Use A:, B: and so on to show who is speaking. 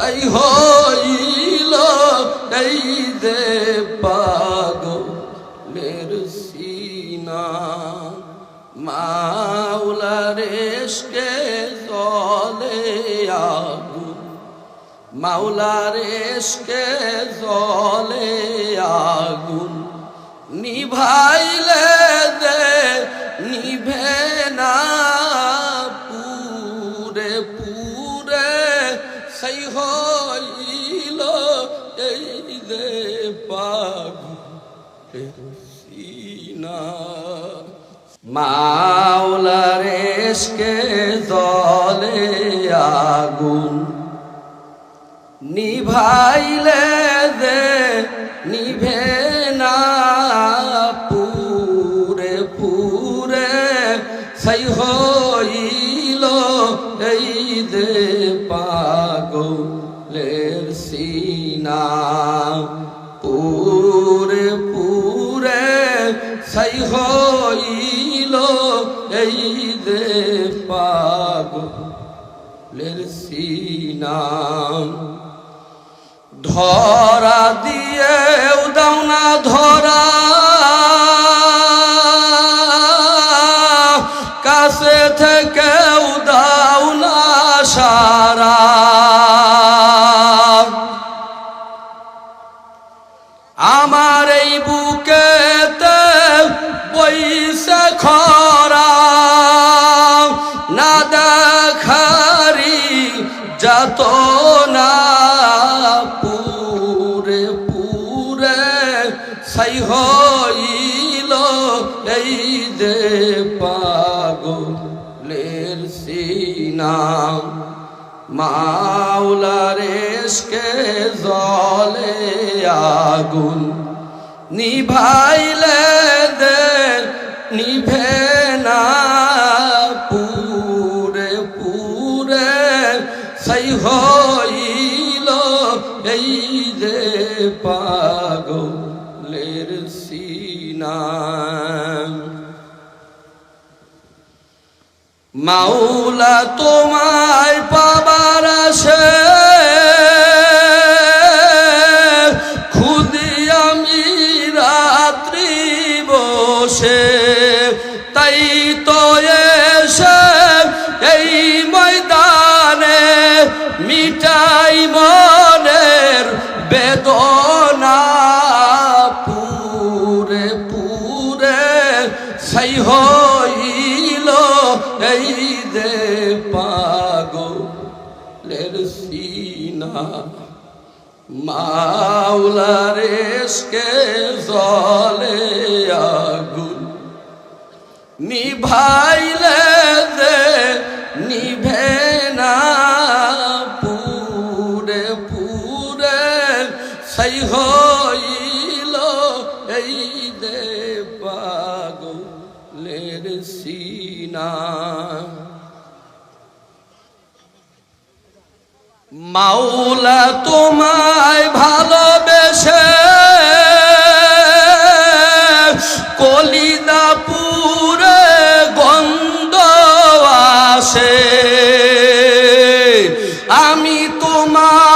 A: সাই হইল এই দে পাগলের সিনা। মাওলার এসকে জলে আগুন। মাওলার এসকে জলে আগুন। নিভাইলে দে, নিভে না পুরে পুরে সেই হইল এই দে পাগলের সিনা মাওলার এসকে জলে আগুন নিভাইলে দে, নিভে না পুরে পুরে। সেই হইল এই দে পাগলের সিনা, পুরে পুরে সেই হইল এই দে পাগলের সিনাম ধরা দিয়ে উদাও ধরা। কাছে থেকে উদাও সারা। যত না পুরে পুরে সাই হইল এই দে পাগলের সিনাম মাওলার এসকে জলে আগুন নিভাইলে সেই হইল এই দে পাগলের সিনা। মাওলা তোমায় পাবার আসে খুদি আমি রাত্রি বসে। মিটাই মনের বেদনা পুরে পুরে সেই হইল এই দে পাগলের সিনা। মাওলার এসকে জলে আগুন নিভাইলে দে নিভে সেই হইল এই দে পাগলের সিনা? মাওলা তোমায় ভালোবেসে কলিদাপুরে গন্ধ আসে। আমি তোমার